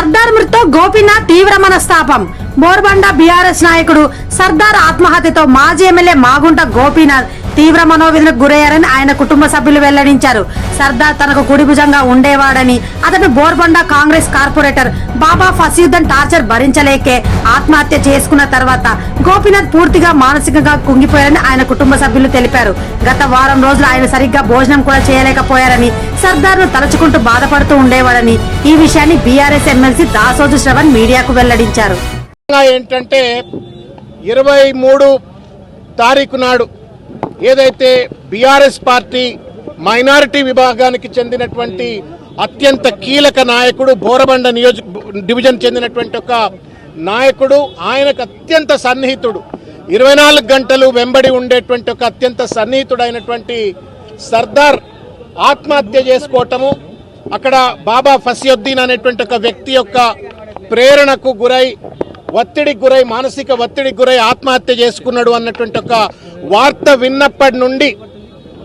సర్దార్ మృతితో గోపీనాథ్ తీవ్ర మనస్తాపం. బోర్బండ బీఆర్ఎస్ నాయకుడు సర్దార్ ఆత్మహత్యతో మాజీ ఎమ్మెల్యే మాగుంట గోపీనాథ్ తీవ్ర మనోవేదనకు గురయ్యారని ఆయన కుటుంబ సభ్యులు వెల్లడించారు. సర్దార్ తనకు కుడిభుజంగా ఉండేవాడని అతను బోర్బండ కాంగ్రెస్ కార్పొరేటర్ బాబా ఫసీద్దన్ టార్చర్ భరించలేకే ఆత్మహత్య చేసుకున్న తర్వాత గోపీనాథ్ పూర్తిగా మానసికంగా కుంగిపోయారని ఆయన కుటుంబ సభ్యులు తెలిపారు. గత వారం రోజులు ఆయన సరిగ్గా భోజనం కూడా చేయలేకపోయారని సర్దార్ను తలుచుకుంటూ బాధపడుతూ ఉండేవాడని ఈ విషయాన్ని బీఆర్ఎస్ ఎమ్మెల్సీ దాసోజు శ్రవణ్ మీడియాకు వెల్లడించారు. ఏంటంటే ఇరవై మూడు తారీఖు నాడు ఏదైతే బీఆర్ఎస్ పార్టీ మైనారిటీ విభాగానికి చెందినటువంటి అత్యంత కీలక నాయకుడు బోరబండ నియోజక డివిజన్ చెందినటువంటి ఒక నాయకుడు ఆయనకు అత్యంత సన్నిహితుడు. ఇరవై నాలుగు గంటలు వెంబడి ఉండేటువంటి ఒక అత్యంత సన్నిహితుడైనటువంటి సర్దార్ ఆత్మహత్య చేసుకోవటము అక్కడ బాబా ఫసియుద్దీన్ అనేటువంటి ఒక వ్యక్తి యొక్క ప్రేరణకు గురై ఒత్తిడికి గురై మానసిక ఒత్తిడికి గురై ఆత్మహత్య చేసుకున్నాడు అన్నటువంటి ఒక వార్త విన్నప్పటి నుండి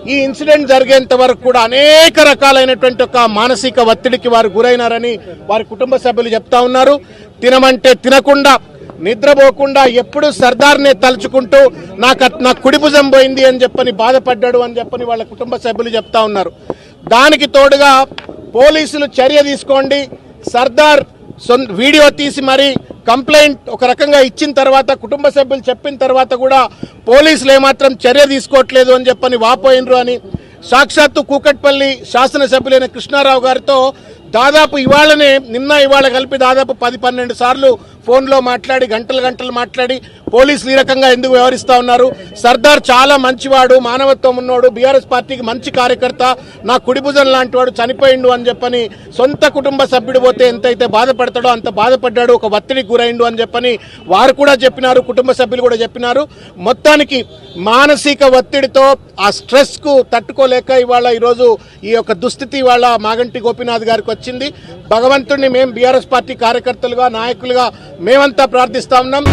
ఈ ఇన్సిడెంట్ జరిగేంత వరకు కూడా అనేక రకాలైనటువంటి ఒక మానసిక ఒత్తిడికి వారు గురైనారని వారి కుటుంబ సభ్యులు చెప్తా ఉన్నారు. తినమంటే తినకుండా నిద్రపోకుండా ఎప్పుడు సర్దార్నే తలుచుకుంటూ నాకు అట్- నా కుడిభుజం పోయింది అని చెప్పని బాధపడ్డాడు అని చెప్పని వాళ్ళ కుటుంబ సభ్యులు చెప్తా ఉన్నారు. దానికి తోడుగా పోలీసులు చర్య తీసుకోండి. సర్దార్ వీడియో తీసి మరి కంప్లైంట్ ఒక రకంగా ఇచ్చిన తర్వాత కుటుంబ సభ్యులు చెప్పిన తర్వాత కూడా పోలీసులు ఏమాత్రం చర్య తీసుకోవట్లేదు అని చెప్పని వాపోయినరు అని సాక్షాత్తు కూకట్పల్లి శాసనసభ్యులైన కృష్ణారావు గారితో దాదాపు ఇవాళనే నిన్న ఇవాళ కలిపి దాదాపు పది పన్నెండు సార్లు ఫోన్లో మాట్లాడి గంటలు గంటలు మాట్లాడి పోలీసులు ఈ రకంగా ఎందుకు వ్యవహరిస్తా ఉన్నారు? సర్దార్ చాలా మంచివాడు మానవత్వం ఉన్నోడు బీఆర్ఎస్ పార్టీకి మంచి కార్యకర్త నా కుడిభుజం లాంటి వాడు చనిపోయిండు అని చెప్పని సొంత కుటుంబ సభ్యుడు పోతే ఎంతైతే బాధపడతాడో అంత బాధపడ్డాడు ఒక ఒత్తిడికి గురైండు అని చెప్పని వారు కూడా చెప్పినారు కుటుంబ సభ్యులు కూడా చెప్పినారు. మొత్తానికి మానసిక ఒత్తిడితో ఆ స్ట్రెస్కు తట్టుకోలేక ఇవాళ ఈరోజు ఈ యొక్క దుస్థితి ఇవాళ మాగంటి గోపీనాథ్ గారికి వచ్చింది. భగవంతుడిని మేము బీఆర్ఎస్ పార్టీ కార్యకర్తలుగా నాయకులుగా మేమంతా ప్రార్థిస్తా ఉన్నాం.